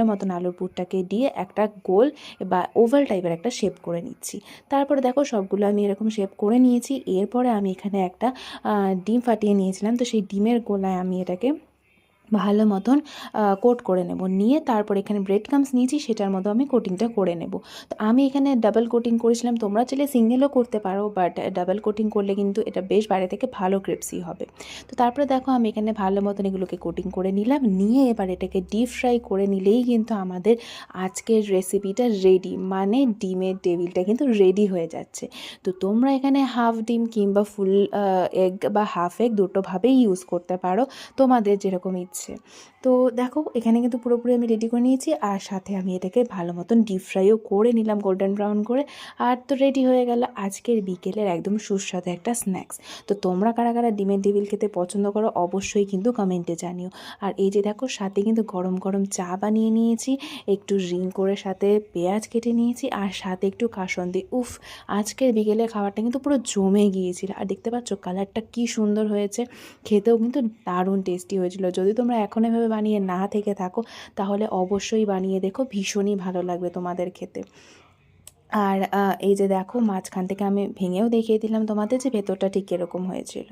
ভালো মতন আলুর পুরটাকে দিয়ে একটা গোল বা ওভাল টাইপের একটা শেপ করে নিচ্ছি। তারপরে দেখো সবগুলো আমি এরকম শেপ করে নিয়েছি। এরপরে আমি এখানে একটা ডিম ফাটিয়ে নিয়েছিলাম। তো সেই ডিমের গোলায় আমি এটাকে ভালো মতন কোট করে নেব। নিয়ে তারপর এখানে ব্রেড কামস নিয়েছি, সেটার মতো আমি কোটিংটা করে নেব। তো আমি এখানে ডাবল কোটিং করেছিলাম। তোমরা চাইলে সিঙ্গেলও করতে পারো বাট ডাবল কোটিং করলে কিন্তু এটা বেশ বাইরে থেকে ভালো ক্রিপসি হবে। তো তারপরে দেখো, আমি এখানে ভালো মতন এগুলোকে কোটিং করে নিলাম। নিয়ে এবার এটাকে ডিপ ফ্রাই করে নিলেই কিন্তু আমাদের আজকের রেসিপিটা রেডি মানে ডিমের টেবিলটা কিন্তু রেডি হয়ে যাচ্ছে। তো তোমরা এখানে হাফ ডিম কিংবা ফুল এগ বা হাফ এগ দুটোভাবেই ইউজ করতে পারো। তোমাদের যেরকম ইচ্ছে তো দেখো, এখানে কিন্তু পুরোপুরি আমি রেডি করে নিয়েছি আর সাথে আমি এটাকে ভালো মতন ডিপ ফ্রাইও করে নিলাম গোল্ডেন ব্রাউন করে। আর তো রেডি হয়ে গেল আজকের বিকেলের একদম সুস্বাদু একটা স্ন্যাক্স তো তোমরা কারা কারা ডিমের টেবিল খেতে পছন্দ করো অবশ্যই কিন্তু কমেন্টে জানিও। আর এই যে দেখো, সাথে কিন্তু গরম গরম চা বানিয়ে নিয়েছি, একটু রিং করে সাথে পেঁয়াজ কেটে নিয়েছি আর সাথে একটু কাসন্দি উফ, আজকের বিকেলে খাবারটা কিন্তু পুরো জমে গিয়েছিল। আর দেখতে পাচ্ছ কালারটা কি সুন্দর হয়েছে, খেতেও কিন্তু দারুণ টেস্টি হয়েছিল। যদি তোমরা এখন এভাবে বানিয়ে না থেকে থাকো, তাহলে অবশ্যই বানিয়ে দেখো, ভীষণই ভালো লাগবে তোমাদের খেতে। আর এই যে দেখো, মাঝখান থেকে আমি ভেঙেও দেখিয়ে দিলাম তোমাদের যে ভেতরটা ঠিক এরকম হয়েছিল।